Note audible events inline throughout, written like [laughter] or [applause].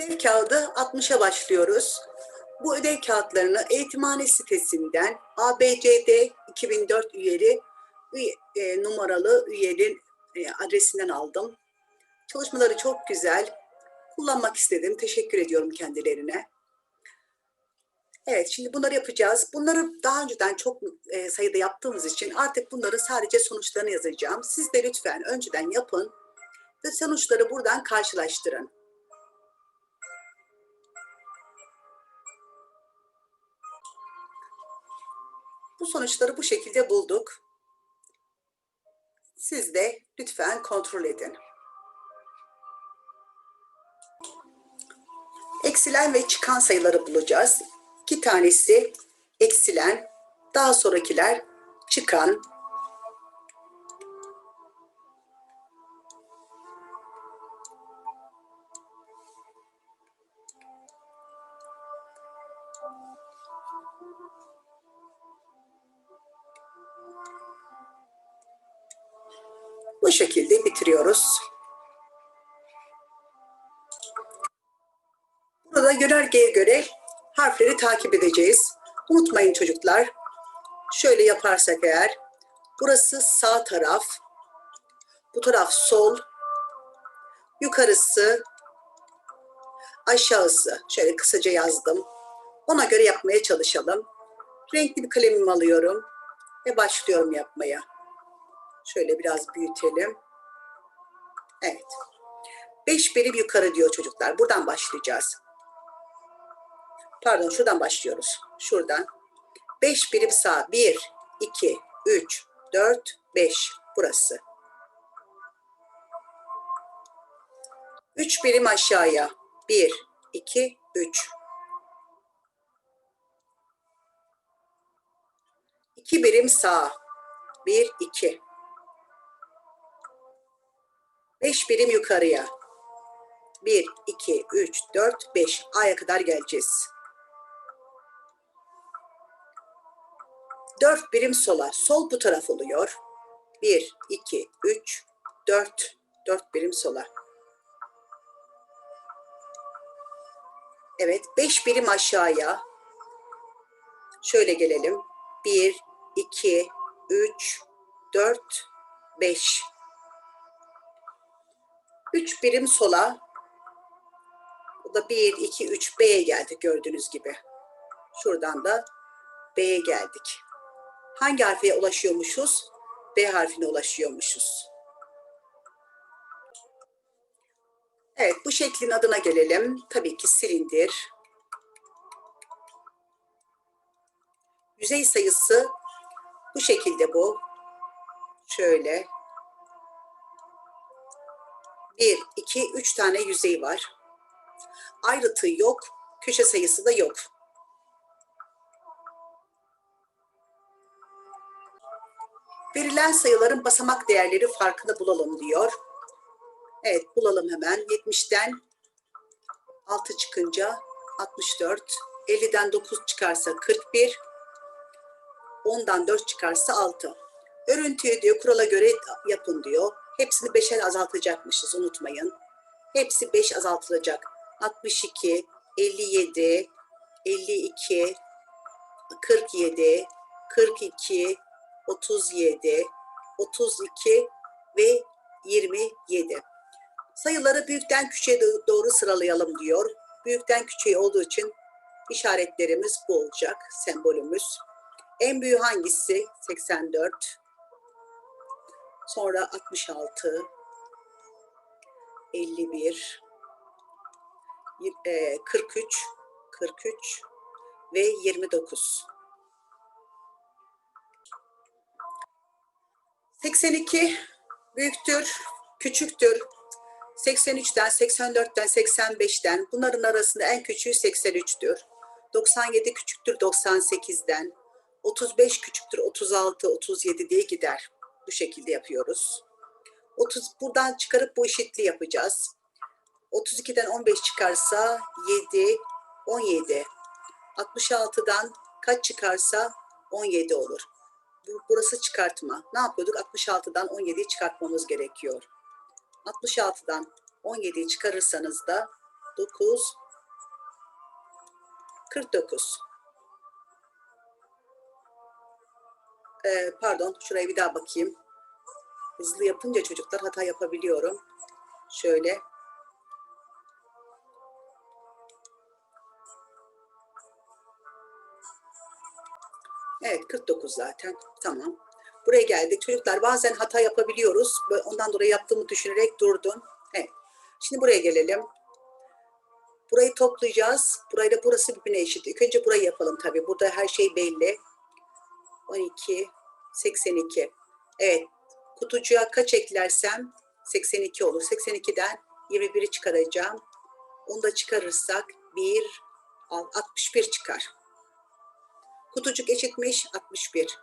Ödev kağıdı 60'a başlıyoruz. Bu ödev kağıtlarını eğitimhane sitesinden ABCD 2004 üyeli üye- e, numaralı üyenin e, adresinden aldım. Çalışmaları çok güzel. Kullanmak istedim. Teşekkür ediyorum kendilerine. Evet, şimdi bunları yapacağız. Bunları daha önceden çok e, sayıda yaptığımız için artık bunların sadece sonuçlarını yazacağım. Siz de lütfen önceden yapın ve sonuçları buradan karşılaştırın. Bu sonuçları bu şekilde bulduk. Siz de lütfen kontrol edin. Eksilen ve çıkan sayıları bulacağız. İki tanesi eksilen, daha sonrakiler çıkan. Burada yönergeye göre harfleri takip edeceğiz. Unutmayın çocuklar. Şöyle yaparsak eğer, burası sağ taraf, bu taraf sol, yukarısı, aşağısı. Şöyle kısaca yazdım. Ona göre yapmaya çalışalım. Renkli bir kalemimi alıyorum ve başlıyorum yapmaya. Şöyle biraz büyütelim. Evet. Beş birim yukarı diyor çocuklar. Buradan başlayacağız. Pardon şuradan başlıyoruz. Şuradan. Beş birim sağ. Bir, iki, üç, dört, beş. Burası. Üç birim aşağıya. Bir, iki, üç. İki birim sağ. Bir, iki. Beş birim yukarıya. Bir, iki, üç, dört, beş. A'ya kadar geleceğiz. Dört birim sola. Sol bu taraf oluyor. Bir, iki, üç, dört. Dört birim sola. Evet, beş birim aşağıya. Şöyle gelelim. Bir, iki, üç, dört, beş. Üç birim sola. Bu da bir, iki, üç B'ye geldik gördüğünüz gibi. Şuradan da B'ye geldik. Hangi harfe ulaşıyormuşuz? B harfine ulaşıyormuşuz. Evet, bu şeklin adına gelelim. Tabii ki silindir. Yüzey sayısı bu şekilde bu. Şöyle. Bir, iki, üç tane yüzey var. Ayrıtı yok, köşe sayısı da yok. Verilen sayıların basamak değerleri farkını bulalım diyor. Evet bulalım hemen. 70'ten 6 çıkınca 64, 50'den 9 çıkarsa 41, 10'dan 4 çıkarsa 6. Örüntüyü diyor kurala göre yapın diyor. Hepsini 5'e azaltacakmışız unutmayın. Hepsi 5 azaltılacak. 62, 57, 52, 47, 42, 37, 32 ve 27. Sayıları büyükten küçüğe doğru sıralayalım diyor. Büyükten küçüğe olduğu için işaretlerimiz bu olacak, sembolümüz. En büyüğü hangisi? 84. Sonra 66, 51, e, 43, 43 ve 29. 82 büyüktür, küçüktür. 83'ten, 84'ten, 85'ten bunların arasında en küçüğü 83'tür. 97 küçüktür 98'den. 35 küçüktür 36, 37 diye gider. Bu şekilde yapıyoruz. 30 buradan çıkarıp bu eşitliği yapacağız. 32'den 15 çıkarsa 7, 17. 66'dan kaç çıkarsa 17 olur. Bu- Burası çıkartma. Ne yapıyorduk? 66'dan 17'yi çıkartmamız gerekiyor. 66'dan 17'yi çıkarırsanız da 9 49 Ee, pardon şuraya bir daha bakayım. Hızlı yapınca çocuklar hata yapabiliyorum. Şöyle. Evet 49 zaten. Tamam. Buraya geldik. Çocuklar bazen hata yapabiliyoruz. Ondan dolayı yaptığımı düşünerek durdum. Evet. Şimdi buraya gelelim. Burayı toplayacağız. Burayla burası birbirine eşit. İlk önce burayı yapalım tabii. Burada her şey belli. 12, 82. Evet. Kutucuğa kaç eklersem 82 olur. 82'den 21'i çıkaracağım. Onu da çıkarırsak 1, 61 çıkar. Kutucuk eşitmiş 61.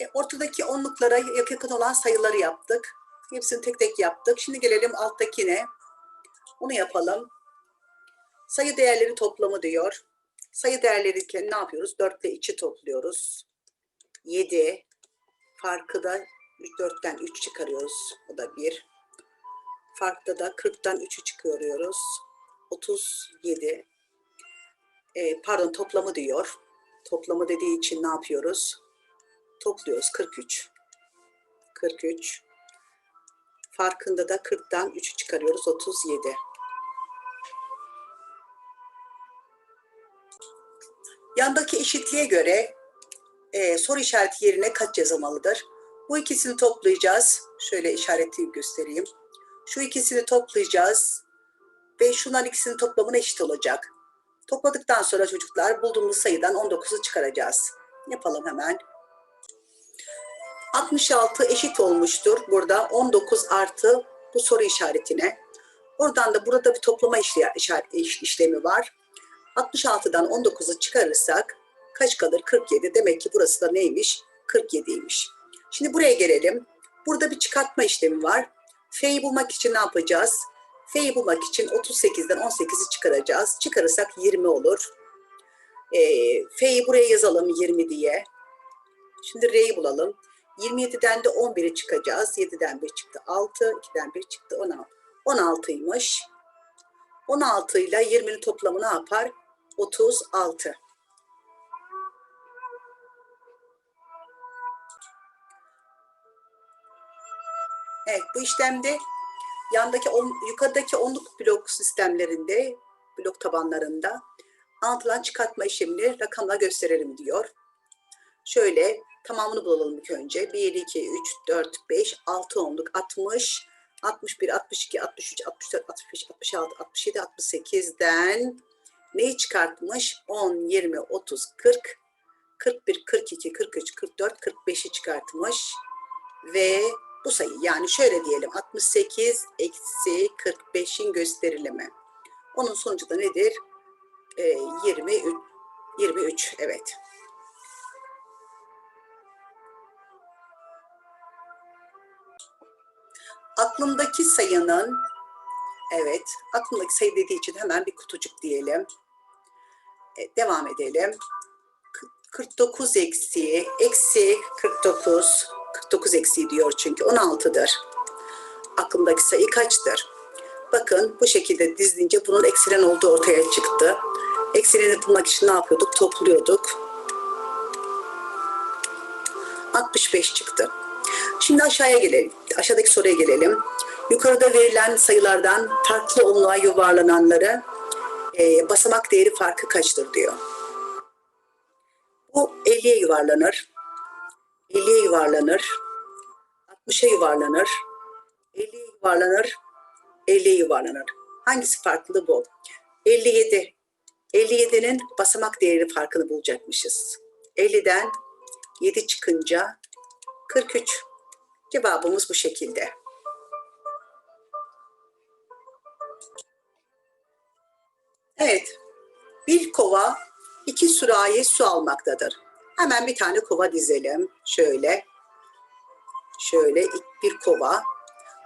E, ortadaki onluklara yakın olan sayıları yaptık. Hepsini tek tek yaptık. Şimdi gelelim alttakine. Onu yapalım. Sayı değerleri toplamı diyor. Sayı değerleri ne yapıyoruz? 4 ile 2 topluyoruz. 7. Farkı da 4'ten 3 çıkarıyoruz. O da 1. Farkta da 40'tan 3'ü çıkarıyoruz. 37. E, pardon toplamı diyor. Toplamı dediği için ne yapıyoruz? Topluyoruz 43. 43. Farkında da 40'tan 3'ü çıkarıyoruz 37. Yandaki eşitliğe göre e, soru işareti yerine kaç yazılmalıdır? Bu ikisini toplayacağız. Şöyle işareti göstereyim. Şu ikisini toplayacağız ve şunların ikisinin toplamına eşit olacak. Topladıktan sonra çocuklar bulduğumuz sayıdan 19'u çıkaracağız. Yapalım hemen. 66 eşit olmuştur. Burada 19 artı bu soru işaretine. Oradan da burada bir toplama işlemi var. 66'dan 19'u çıkarırsak kaç kalır? 47. Demek ki burası da neymiş? 47'ymiş. Şimdi buraya gelelim. Burada bir çıkartma işlemi var. F'yi bulmak için ne yapacağız? F'yi bulmak için 38'den 18'i çıkaracağız. Çıkarırsak 20 olur. E, F'yi buraya yazalım 20 diye. Şimdi R'yi bulalım. 27'den de 11'i çıkacağız. 7'den 1 çıktı 6, 2'den 1 çıktı 16. 16'ymış. 16 ile 20'nin toplamı ne yapar? 36. Evet bu işlemde yandaki on, yukarıdaki onluk blok sistemlerinde, blok tabanlarında anlatılan çıkartma işlemini rakamla gösterelim diyor. Şöyle tamamını bulalım ilk önce. 1, 2, 3, 4, 5, 6 onluk 60, 61, 62, 63, 64, 65, 66, 67, 68'den neyi çıkartmış? 10, 20, 30, 40, 41, 42, 43, 44, 45'i çıkartmış. Ve bu sayı yani şöyle diyelim 68 eksi 45'in gösterilimi. Onun sonucu da nedir? Ee, 23, 23 evet. Aklımdaki sayının evet aklımdaki sayı dediği için hemen bir kutucuk diyelim. Evet, devam edelim. K- 49 eksi eksi 49 49 eksi diyor çünkü 16'dır. Aklımdaki sayı kaçtır? Bakın bu şekilde dizilince bunun eksilen olduğu ortaya çıktı. Eksileni bulmak için ne yapıyorduk? Topluyorduk. 65 çıktı. Şimdi aşağıya gelelim. Aşağıdaki soruya gelelim. Yukarıda verilen sayılardan farklı onluğa yuvarlananları e, basamak değeri farkı kaçtır diyor. Bu 50'ye yuvarlanır. 50'ye yuvarlanır. 60'a yuvarlanır. 50'ye yuvarlanır. 50'ye yuvarlanır. Hangisi farklı bu? 57. 57'nin basamak değeri farkını bulacakmışız. 50'den 7 çıkınca 43. Cevabımız bu şekilde. Evet. Bir kova iki sürahi su almaktadır. Hemen bir tane kova dizelim. Şöyle. Şöyle bir kova.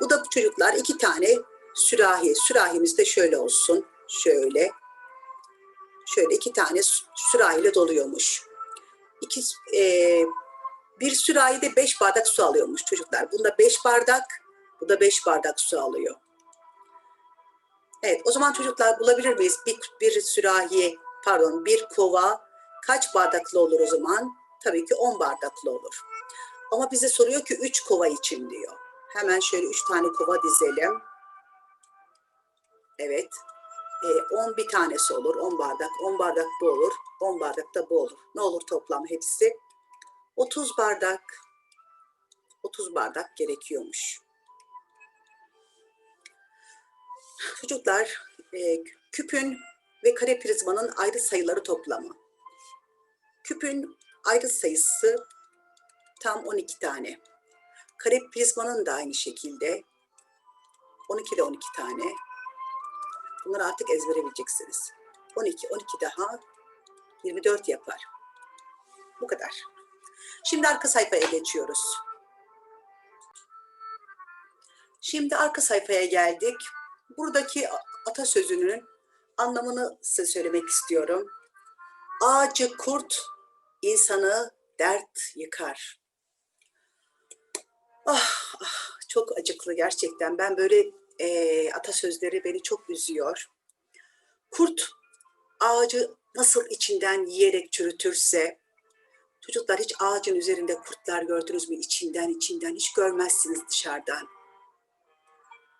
Bu da çocuklar iki tane sürahi. Sürahimiz de şöyle olsun. Şöyle. Şöyle iki tane sürahiyle doluyormuş. İki, e, bir sürahide beş bardak su alıyormuş çocuklar. Bunda beş bardak, bu da beş bardak su alıyor. Evet, o zaman çocuklar bulabilir miyiz? Bir, bir sürahi, pardon, bir kova kaç bardaklı olur o zaman? Tabii ki 10 bardaklı olur. Ama bize soruyor ki 3 kova için diyor. Hemen şöyle 3 tane kova dizelim. Evet. E, 10 bir tanesi olur. 10 bardak. 10 bardak bu olur. 10 bardak da bu olur. Ne olur toplam hepsi? 30 bardak. 30 bardak gerekiyormuş. Çocuklar, e, küpün ve kare prizmanın ayrı sayıları toplamı. Küpün ayrı sayısı tam 12 tane. Kare prizmanın da aynı şekilde 12 de 12 tane. Bunları artık ezbere bileceksiniz. 12, 12 daha 24 yapar. Bu kadar. Şimdi arka sayfaya geçiyoruz. Şimdi arka sayfaya geldik. Buradaki atasözünün anlamını size söylemek istiyorum. Ağacı kurt, insanı dert yıkar. Ah, ah çok acıklı gerçekten. Ben böyle e, atasözleri beni çok üzüyor. Kurt ağacı nasıl içinden yiyerek çürütürse, çocuklar hiç ağacın üzerinde kurtlar gördünüz mü? İçinden içinden hiç görmezsiniz dışarıdan.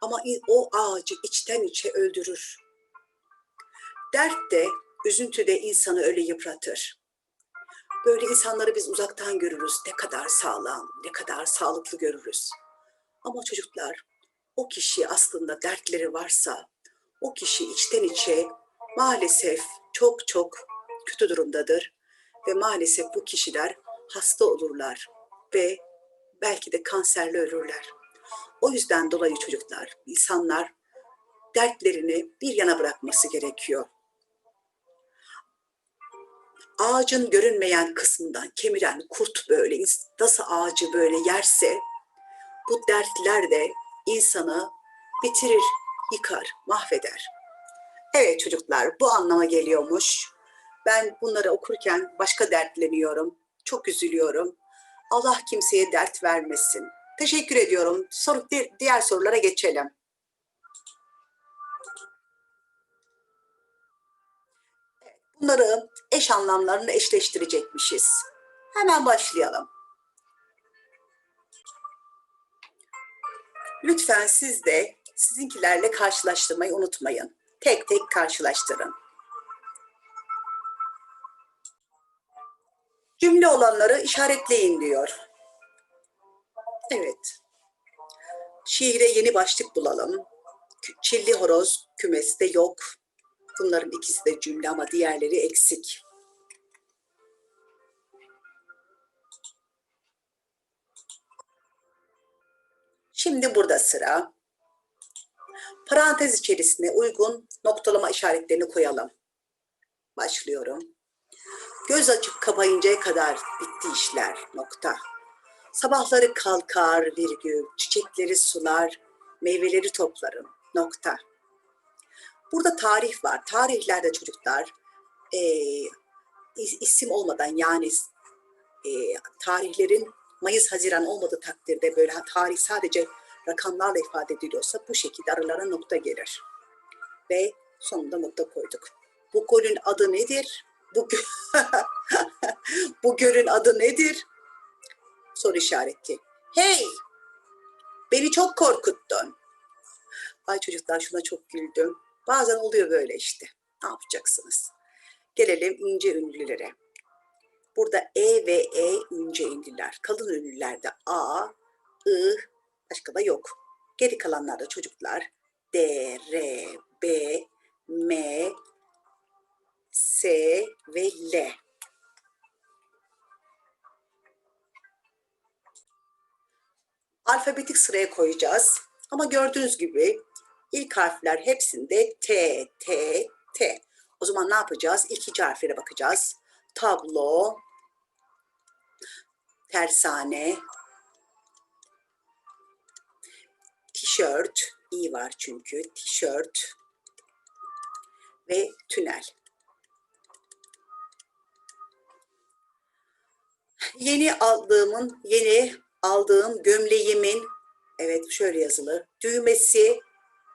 Ama o ağacı içten içe öldürür. Dert de, üzüntü de insanı öyle yıpratır. Böyle insanları biz uzaktan görürüz. Ne kadar sağlam, ne kadar sağlıklı görürüz. Ama çocuklar, o kişi aslında dertleri varsa, o kişi içten içe maalesef çok çok kötü durumdadır. Ve maalesef bu kişiler hasta olurlar ve belki de kanserle ölürler. O yüzden dolayı çocuklar, insanlar dertlerini bir yana bırakması gerekiyor. Ağacın görünmeyen kısmından kemiren kurt böyle nasıl ağacı böyle yerse bu dertler de insanı bitirir, yıkar, mahveder. Evet çocuklar bu anlama geliyormuş. Ben bunları okurken başka dertleniyorum. Çok üzülüyorum. Allah kimseye dert vermesin. Teşekkür ediyorum. Soru, diğer sorulara geçelim. Bunları eş anlamlarını eşleştirecekmişiz. Hemen başlayalım. Lütfen siz de sizinkilerle karşılaştırmayı unutmayın. Tek tek karşılaştırın. Cümle olanları işaretleyin diyor. Evet. Şiire yeni başlık bulalım. Çilli horoz kümeste yok. Bunların ikisi de cümle ama diğerleri eksik. Şimdi burada sıra. Parantez içerisine uygun noktalama işaretlerini koyalım. Başlıyorum. Göz açıp kapayıncaya kadar bitti işler. Nokta. Sabahları kalkar virgül, çiçekleri sular, meyveleri toplarım. Nokta. Burada tarih var. Tarihlerde çocuklar e, isim olmadan yani e, tarihlerin Mayıs, Haziran olmadığı takdirde böyle tarih sadece rakamlarla ifade ediliyorsa bu şekilde aralara nokta gelir. Ve sonunda nokta koyduk. Bu gölün adı nedir? Bu, [laughs] bu gölün adı nedir? Soru işareti. Hey! Beni çok korkuttun. Ay çocuklar şuna çok güldüm. Bazen oluyor böyle işte. Ne yapacaksınız? Gelelim ince ünlülere. Burada E ve E ince ünlüler. Kalın ünlülerde A, I, başka da yok. Geri kalanlarda çocuklar D, R, B, M, S ve L. Alfabetik sıraya koyacağız. Ama gördüğünüz gibi ilk harfler hepsinde T, T, T. O zaman ne yapacağız? İlk iki harflere bakacağız. Tablo, tersane, tişört, i var çünkü, tişört ve tünel. Yeni aldığımın, yeni aldığım gömleğimin, evet şöyle yazılı, düğmesi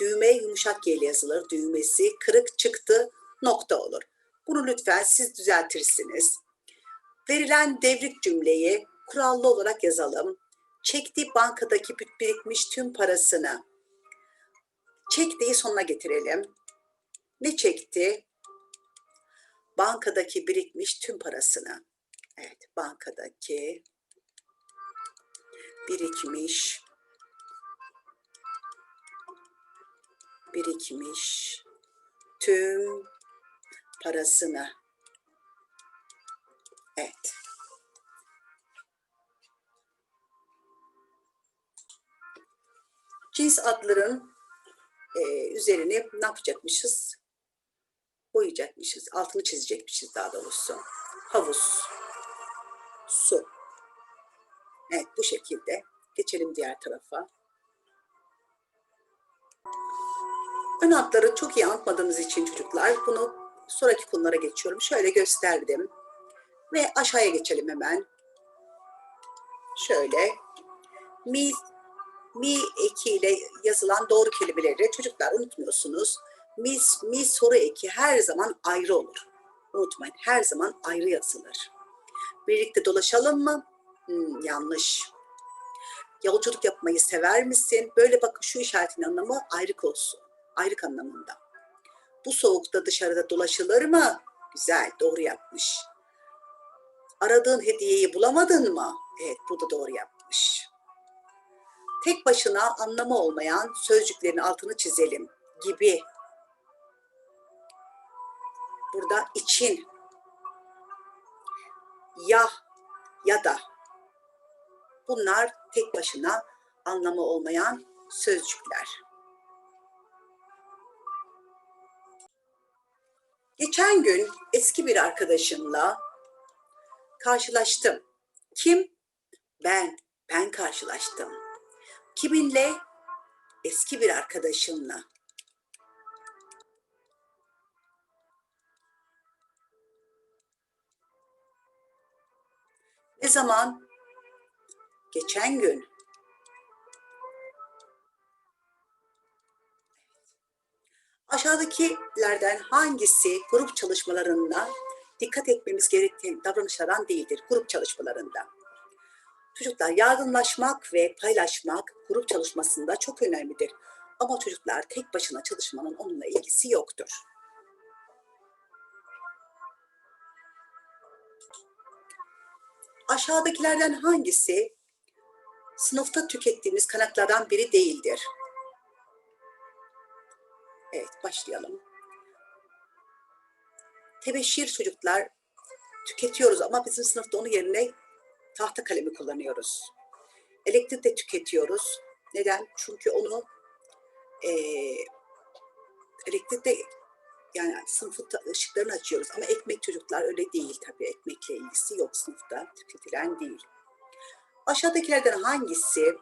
Düğme yumuşak G yazılır. Düğmesi kırık çıktı nokta olur. Bunu lütfen siz düzeltirsiniz. Verilen devrik cümleyi kurallı olarak yazalım. Çekti bankadaki birikmiş tüm parasını. Çektiği sonuna getirelim. Ne çekti? Bankadaki birikmiş tüm parasını. Evet, bankadaki birikmiş birikmiş tüm parasını. Evet. Cins adların e, üzerini ne yapacakmışız? Boyayacakmışız. Altını çizecekmişiz daha doğrusu. Havuz. Su. Evet bu şekilde. Geçelim diğer tarafa. Ön hatları çok iyi anlatmadığımız için çocuklar bunu sonraki konulara geçiyorum. Şöyle gösterdim. Ve aşağıya geçelim hemen. Şöyle. Mi, mi ekiyle yazılan doğru kelimeleri çocuklar unutmuyorsunuz. Mi, mi soru eki her zaman ayrı olur. Unutmayın her zaman ayrı yazılır. Birlikte dolaşalım mı? Hmm, yanlış. Yolculuk yapmayı sever misin? Böyle bakın şu işaretin anlamı ayrık olsun. Ayrık anlamında. Bu soğukta dışarıda dolaşılır mı? Güzel, doğru yapmış. Aradığın hediyeyi bulamadın mı? Evet, bu da doğru yapmış. Tek başına anlamı olmayan sözcüklerin altını çizelim gibi. Burada için, ya ya da bunlar tek başına anlamı olmayan sözcükler. Geçen gün eski bir arkadaşımla karşılaştım. Kim? Ben. Ben karşılaştım. Kiminle? Eski bir arkadaşımla. Ne zaman? Geçen gün. Aşağıdakilerden hangisi grup çalışmalarında dikkat etmemiz gereken davranışlardan değildir grup çalışmalarında? Çocuklar yardımlaşmak ve paylaşmak grup çalışmasında çok önemlidir. Ama çocuklar tek başına çalışmanın onunla ilgisi yoktur. Aşağıdakilerden hangisi sınıfta tükettiğimiz kaynaklardan biri değildir? Evet, başlayalım. Tebeşir çocuklar tüketiyoruz ama bizim sınıfta onun yerine tahta kalemi kullanıyoruz. Elektrik de tüketiyoruz. Neden? Çünkü onu e, elektrikte yani sınıfın ışıklarını açıyoruz ama ekmek çocuklar öyle değil tabii. Ekmekle ilgisi yok sınıfta tüketilen değil. Aşağıdakilerden hangisi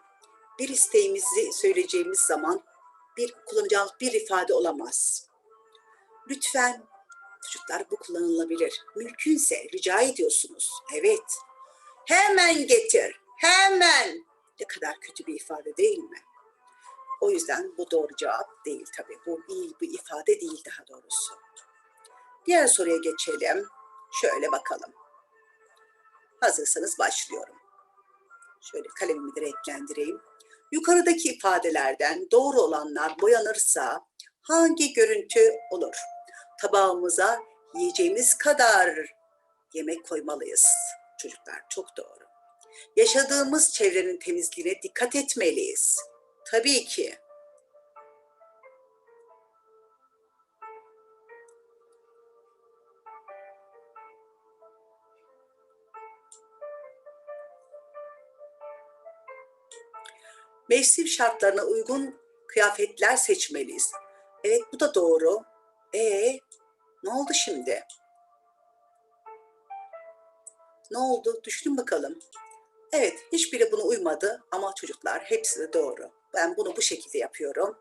bir isteğimizi söyleyeceğimiz zaman bir kullanacağımız bir ifade olamaz. Lütfen çocuklar bu kullanılabilir. Mümkünse rica ediyorsunuz. Evet. Hemen getir. Hemen. Ne kadar kötü bir ifade değil mi? O yüzden bu doğru cevap değil tabii. Bu iyi bir ifade değil daha doğrusu. Diğer soruya geçelim. Şöyle bakalım. Hazırsanız başlıyorum. Şöyle kalemimi de renklendireyim. Yukarıdaki ifadelerden doğru olanlar boyanırsa hangi görüntü olur? Tabağımıza yiyeceğimiz kadar yemek koymalıyız. Çocuklar çok doğru. Yaşadığımız çevrenin temizliğine dikkat etmeliyiz. Tabii ki. Mevsim şartlarına uygun kıyafetler seçmeliyiz. Evet bu da doğru. E ne oldu şimdi? Ne oldu? Düşünün bakalım. Evet, hiçbiri buna uymadı ama çocuklar hepsi de doğru. Ben bunu bu şekilde yapıyorum.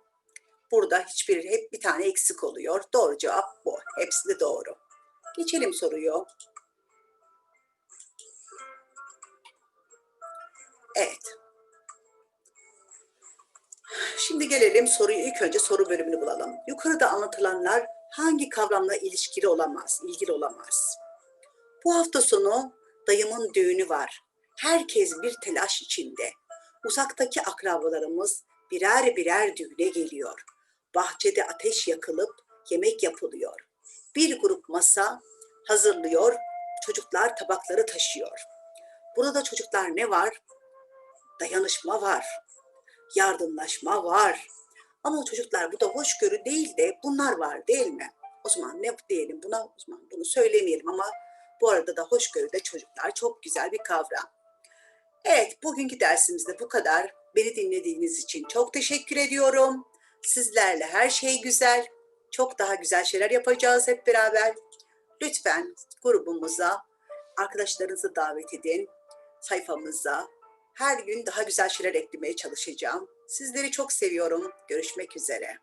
Burada hiçbiri hep bir tane eksik oluyor. Doğru cevap bu. Hepsi de doğru. Geçelim soruyu. Evet. Şimdi gelelim soruyu ilk önce soru bölümünü bulalım. Yukarıda anlatılanlar hangi kavramla ilişkili olamaz, ilgili olamaz? Bu hafta sonu dayımın düğünü var. Herkes bir telaş içinde. Uzaktaki akrabalarımız birer birer düğüne geliyor. Bahçede ateş yakılıp yemek yapılıyor. Bir grup masa hazırlıyor, çocuklar tabakları taşıyor. Burada çocuklar ne var? Dayanışma var, yardımlaşma var. Ama çocuklar bu da hoşgörü değil de bunlar var değil mi? O zaman ne diyelim buna? O zaman bunu söylemeyelim ama bu arada da hoşgörü de çocuklar çok güzel bir kavram. Evet, bugünkü dersimizde bu kadar. Beni dinlediğiniz için çok teşekkür ediyorum. Sizlerle her şey güzel. Çok daha güzel şeyler yapacağız hep beraber. Lütfen grubumuza arkadaşlarınızı davet edin. Sayfamıza her gün daha güzel şeyler eklemeye çalışacağım. Sizleri çok seviyorum. Görüşmek üzere.